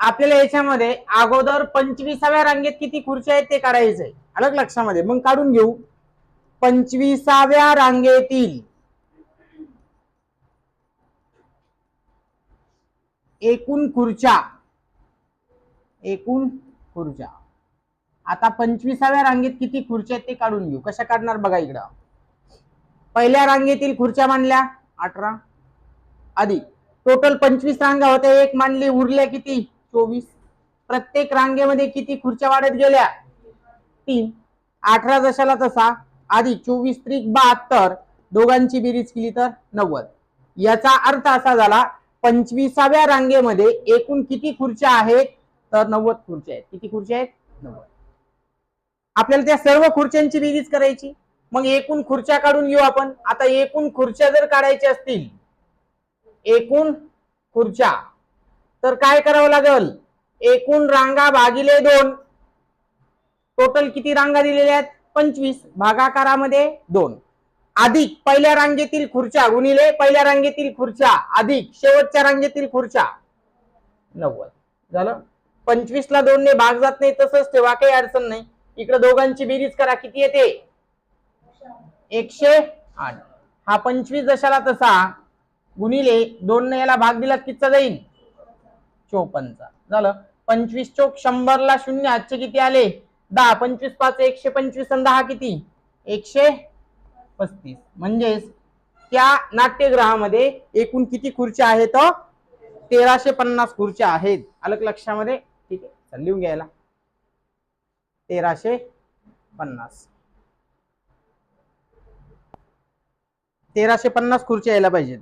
आपल्याला याच्यामध्ये अगोदर पंचवीसाव्या रांगेत किती खुर्च्या आहेत ते काढायचंय. अलग लक्षामध्ये. मग काढून घेऊ. पंचवीसाव्या रांगेतील एकूण खुर्च्या. एकूण खुर्च्या. आता पंचवीसाव्या रांगेत किती खुर्च्या आहेत ते काढून घेऊ. कशा काढणार बघा इकडं. पहिल्या रांगेतील खुर्च्या मांडल्या. अठरा. अधिक टोटल पंचवीस रांगा होत्या. एक मांडली. उरल्या किती? चोवीस. प्रत्येक रांगेमध्ये किती खुर्च्या वाढत गेल्या? तीन. अठरा जशाला तसा. आधी चोवीस त्रिक बहात्तर. दोघांची बेरीज केली तर नव्वद. याचा अर्थ असा झाला पंचवीसाव्या रांगेमध्ये एकूण किती खुर्च्या आहेत? तर नव्वद खुर्च्या आहेत. किती खुर्च्या आहेत? नव्वद. आपल्याला त्या सर्व खुर्च्यांची बेरीज करायची. मग एकूण खुर्च्या काढून घेऊ आपण. आता एकूण खुर्च्या जर काढायच्या असतील एकूण खुर्च्या तर काय करावं लागल? एकूण रांगा भागिले दोन. टोटल किती रांगा दिलेल्या आहेत? पंचवीस. भागाकारामध्ये दोन. अधिक पहिल्या रांगेतील खुर्च्या गुणिले पहिल्या रांगेतील खुर्च्या. अधिक शेवटच्या रांगेतील खुर्च्या. नव्वद. झालं? पंचवीस ला दोन ने भाग जात नाही तसंच ठेवा काही अडचण नाही. इकडे दोघांची बेरीज करा. किती येते? एकशे आठ. हा पंचवीस जशाला तसा. गुणिले दोन ने याला भाग दिला कितचा जाईल चोपन्नचा. झालं? पंचवीस चोक शंभरला शून्य आजचे किती आले? दहा पंचवीस पाच एकशे पंचवीस आणि दहा किती? एकशे पस्तीस. म्हणजेच त्या नाट्यगृहामध्ये एकूण किती खुर्च्या आहेत? तेराशे पन्नास खुर्च्या आहेत. अलग लक्षामध्ये ठीक आहे चल लिहून घ्यायला. तेराशे पन्नास. तेराशे पन्नास खुर्च्या यायला पाहिजेत.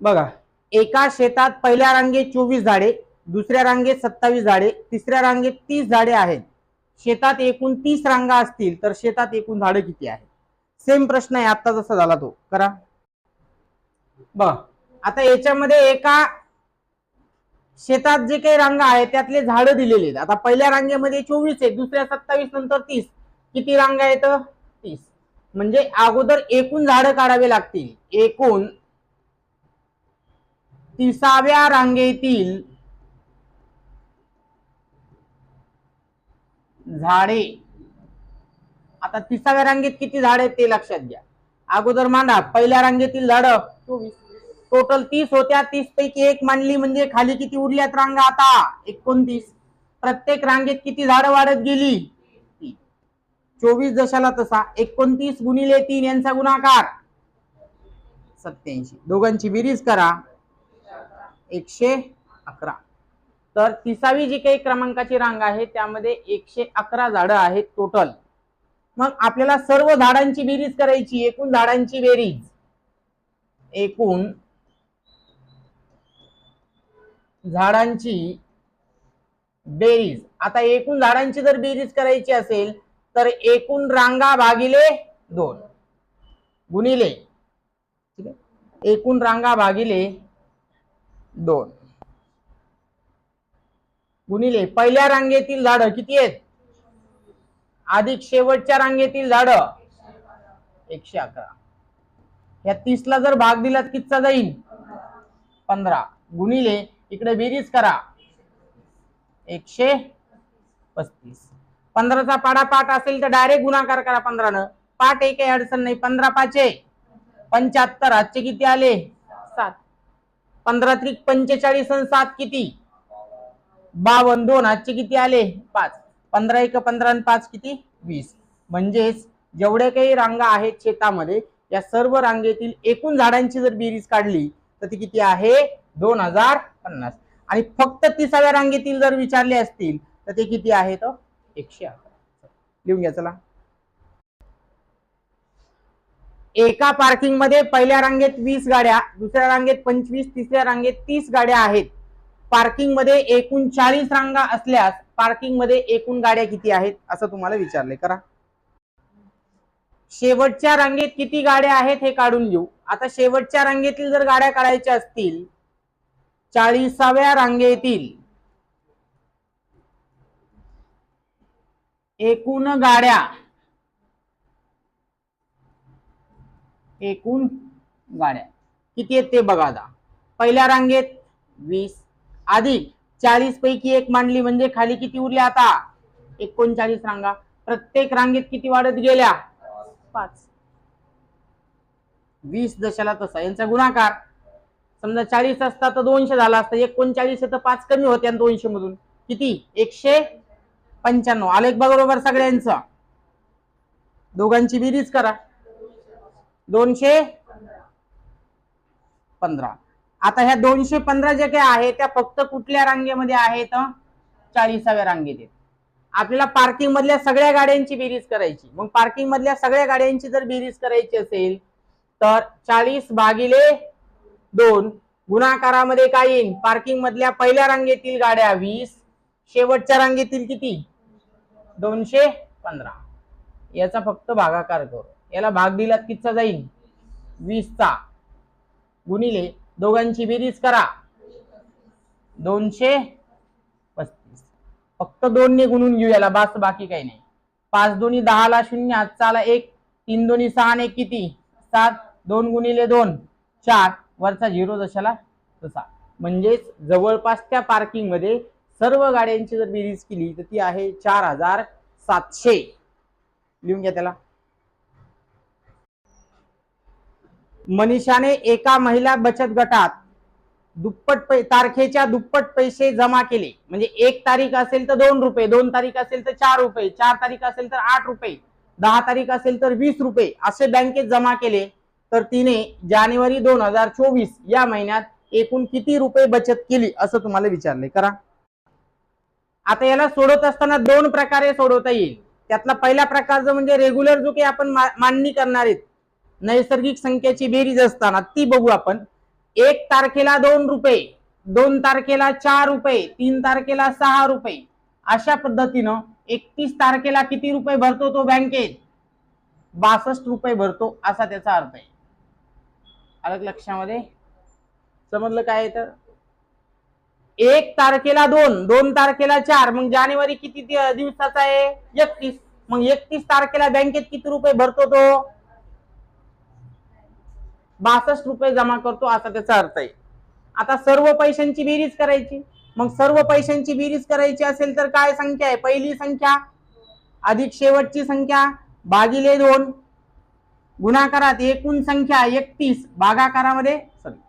बघा. एका शेतात पहिल्या रांगेत चोवीस झाडे दुसऱ्या रांगेत सत्तावीस झाडे तिसऱ्या रांगेत तीस झाडे आहेत. शेतात एकूण तीस रांगा असतील तर शेतात एकूण झाडं किती आहेत? सेम प्रश्न आहे आता जसा झाला तो. करा. बघ आता याच्यामध्ये एका शेतात जे काही रांगा आहेत त्यातले झाडं दिलेले आहेत. आता पहिल्या रांगेमध्ये चोवीस आहे दुसऱ्या सत्तावीस नंतर तीस. किती रांगा आहेत? तीस. म्हणजे अगोदर एकूण झाडं काढावे लागतील. एकूण तिसाव्या रांगेतील झाडे. आता तिसाव्या रांगेत किती झाड आहेत ते लक्षात घ्या. अगोदर मांडा पहिल्या रांगेतील झाड टोटल तीस होत्या तीस पैकी एक मांडली म्हणजे खाली किती उरल्यात रांगा आता? एकोणतीस. प्रत्येक रांगेत किती झाडं वाढत गेली? चोवीस दशाला तसा. एकोणतीस गुणिले तीन यांचा गुणाकार. सत्याऐंशी दोघांची बेरीज करा. एकशे अकरा. तर तिसावी जी काही क्रमांकाची रांग आहे त्यामध्ये एकशे अकरा झाडं आहेत टोटल मग आपल्याला सर्व झाडांची बेरीज करायची एकूण झाडांची बेरीज. एकूण झाडांची बेरीज. आता एकूण झाडांची जर बेरीज करायची असेल तर एकूण रांगा भागिले दोन. गुणिले. ठीक आहे? एकूण रांगा भागिले दोन. गुणिले पहिल्या रांगेतील झाडं किती आहेत? अधिक शेवटच्या रांगेतील झाडं एकशे अकरा. या तीसला जर भाग दिला तर कितचा जाईल पंधरा. गुणिले इकडे बेरीज करा. एकशे पस्तीस. पंधराचा पाडा पाठ असेल तर डायरेक्ट गुणाकार करा पंधरानं. पाठ एक काही अडचण नाही. पंधरा पाचे पंच्याहत्तर. आजचे किती आले? सात. पंधरा त्रिक पंचेचाळीस आणि सात किती? बावन्न. दोन आजचे किती आले? पाच. पंधरा एक पंधरा आणि पाच किती? वीस. म्हणजेच जेवढे काही रांगा आहेत शेतामध्ये या सर्व रांगेतील एकूण झाडांची जर बेरीज काढली तर ती किती आहे? दोन हजार पन्नास. आणि फक्त तिसाव्या रांगेतील जर विचारले असतील तर ते किती आहे तो? एकशे अकरा. लिहून घ्या चला. एका पार्किंगमध्ये पहिल्या रांगेत वीस गाड्या दुसऱ्या रांगेत पंचवीस तिसऱ्या रांगेत तीस गाड्या आहेत. पार्किंगमध्ये एकूण चाळीस रांगा असल्यास पार्किंगमध्ये एकूण गाड्या किती आहेत असं तुम्हाला विचारले. करा. शेवटच्या रांगेत किती गाड्या आहेत हे काढून घेऊ. आता शेवटच्या रांगेतील जर गाड्या काढायच्या असतील चाळीसाव्या रांगेतील एकूण गाड्या एकूण गाड्या. किती आहेत ते बघा आता. पहिल्या रांगेत वीस अधिक चाळीस पैकी एक मांडली म्हणजे खाली किती उरल्या आता? एकोणचाळीस रांगा. प्रत्येक रांगेत किती वाढत गेल्या? पाच. वीस दशाला तसा. यांचा गुणाकार समजा चाळीस असता तर दोनशे झाला असता. एकोणचाळीस तर पाच कमी होत्या दोनशे मधून. किती? एकशे पंच्याण्णव. आलेख बरोबर सगळ्यांचा. दोघांची बेरीज करा. दोनशे पंधरा. आता ह्या दोनशे पंधरा ज्या काही आहे त्या फक्त कुठल्या रांगेमध्ये आहेत? चाळीसाव्या रांगेत आहेत आपल्याला पार्किंग मधल्या सगळ्या गाड्यांची बेरीज करायची. मग पार्किंग मधल्या सगळ्या गाड्यांची जर बेरीज करायची असेल तर चाळीस भागिले दोन गुणाकारामध्ये काय येईल? पार्किंग मधल्या पहिल्या रांगेतील गाड्या वीस शेवटच्या रांगेतील किती? दोनशे पंधरा. याचा फक्त भागाकार करू. याला भाग दिलात कितचा जाईल वीसचा. गुणिले दोघांची बेरीज करा. दोनशे पस्तीस. फक्त दोनने गुणून घेऊ याला बास बाकी काही नाही. पाच दोन्ही दहाला शून्य हातचाला एक. तीन दोन्ही सहा आणि एक किती? सात. दोन गुणिले दोन चार. वरचा झिरो जशाला तसा. म्हणजेच जवळपास त्या पार्किंगमध्ये सर्व गाड्यांची जर बेरीज केली तर ती आहे चार हजार सातशे. लिहून घ्या त्याला. मनीषाने एका महिला बचत गटात दुप्पट तारखेच्या दुप्पट पैसे जमा केले. म्हणजे एक तारीख असेल तर दोन रुपये दोन तारीख असेल तर चार रुपये चार तारीख असेल तर आठ रुपये दहा तारीख असेल तर वीस रुपये असे बँकेत जमा केले. तर तिने जानेवारी दोन हजार चोवीस या महिन्यात एकूण किती रुपये बचत केली असं तुम्हाला विचारले करा. आता याला सोडवत असताना दोन प्रकारे सोडवता येईल. त्यातला पहिला प्रकारचं म्हणजे रेग्युलर जो काही आपण मांडणी करणार आहेत नैसर्गिक संख्येची बेरीज असताना ती बघू आपण. एक तारखेला दोन रुपये दोन तारखेला चार रुपये तीन तारखेला सहा रुपये. अशा पद्धतीनं एकतीस तारखेला किती रुपये भरतो तो बँकेत? बासष्ट रुपये भरतो असा त्याचा अर्थ आहे. अलग लक्षामध्ये? समजलं काय तर? एक तारखेला दोन दोन तारखेला चार मग जानेवारी किती दिवसाचा आहे? एकतीस. मग एकतीस तारखेला बँकेत किती रुपये भरतो तो? बासष्ट रुपये जमा करतो असा त्याचा अर्थ आहे. आता सर्व पैशांची बेरीज करायची. मग सर्व पैशांची बेरीज करायची असेल तर काय संख्या आहे? पहिली संख्या अधिक शेवटची संख्या भागिले दोन. गुणाकारात एकूण संख्या एकतीस. भागाकारामध्ये सॉरी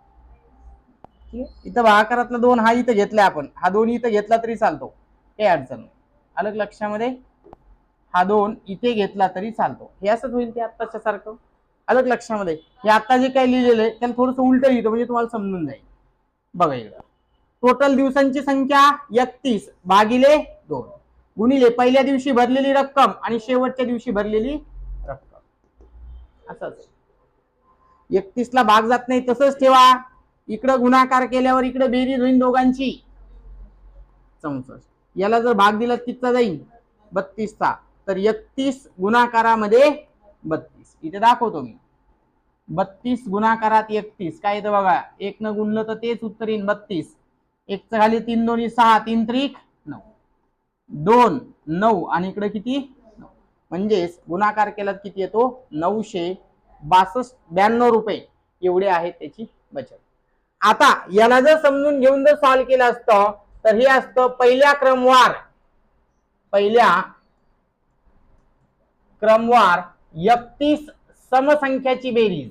इथं भागाकारातला दोन हा इथं घेतलाय आपण. हा दोन इथं घेतला तरी चालतो. काही अडचण नाही. अलग लक्षामध्ये हा दोन इथे घेतला तरी चालतो. हे असंच होईल ते आत्ताच्या सारखं अलग लक्षामध्ये हे आता जे काही लिहिलेलं आहे त्याला थोडंसं उलट लिहितो म्हणजे तुम्हाला समजून जाईल. बघा इकडं. टोटल दिवसांची संख्या एकतीस भागिले दोन. गुणिले पहिल्या दिवशी भरलेली रक्कम आणि शेवटच्या दिवशी भरलेली रक्कम. असंच एकतीस ला भाग जात नाही तसंच ठेवा. इकडं गुणाकार केल्यावर इकडे बेरीज होईल दोघांची. चौसष्ट. याला जर भाग दिला कितचा जाईल बत्तीसचा. तर एकतीस गुणाकारामध्ये बत्तीस. इथे दाखवतो मी. बत्तीस गुणाकारात एकतीस. काय येतं बघा? एक न गुणलं तर तेच उत्तर येईन. बत्तीस. एकचं खाली तीन दोन्ही सहा तीन त्रिक नऊ. दोन नऊ. आणि इकडे किती? म्हणजेच गुणाकार केला किती येतो? नऊशे बासष्ट ब्याण्णव रुपये. एवढे आहेत त्याची बचत. आता याला जर समजून घेऊन जर सॉल्व्ह केलं असतं तर हे असतं पहिल्या क्रमवार. पहिल्या क्रमवार एकतीस समसंख्याची बेरीज.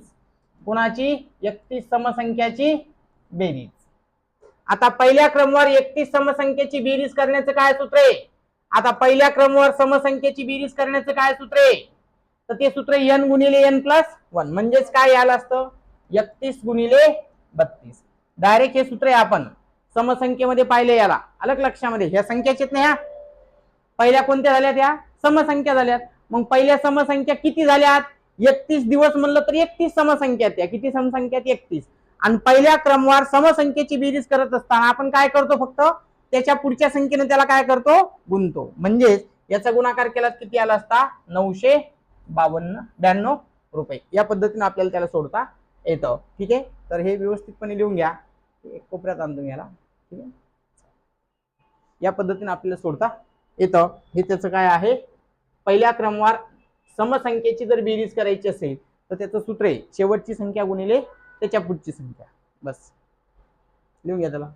कोणाची? एकतीस समसंख्याची बेरीज. आता पहिल्या क्रमवार एकतीस समसंख्येची बेरीज करण्याचं काय सूत्र आहे? आता पहिल्या क्रमवार समसंख्येची बेरीज करण्याचं काय सूत्र आहे? तर ते सूत्र एन गुणिले एन प्लस वन म्हणजेच काय यायला असतं? एकतीस गुणिले बत्तीस. डायरेक्ट हे सूत्र आहे आपण. समसंख्येमध्ये पाहिले याला. अलग लक्षामध्ये. ह्या संख्याचे नाही ह्या पहिल्या कोणत्या झाल्यात त्या? समसंख्या झाल्यात. मग पहिल्या समसंख्या किती झाल्यात? एकतीस दिवस म्हणलं तर एकतीस समसंख्या या. त्या किती समसंख्यात? एकतीस. आणि पहिल्या क्रमवार समसंख्येची बेरीज करत असताना आपण काय करतो फक्त? त्याच्या पुढच्या संख्येने त्याला काय करतो? गुंतो म्हणजेच याचा गुणाकार केला किती आला असता? नऊशे बावन्न ब्याण्णव रुपये. या पद्धतीने आपल्याला त्याला सोडता येतं. ठीक आहे? तर हे व्यवस्थितपणे लिहून घ्या. एक कोपऱ्यात आणतो याला. ठीक आहे? या पद्धतीने आपल्याला सोडता येतं. हे त्याचं काय आहे? पहिल्या क्रमवार समसंख्येची जर बेरीज करायची असेल तर त्याचं सूत्र आहे शेवटची संख्या गुणिले त्याच्या पुढची संख्या. बस. लिहून घ्या त्याला.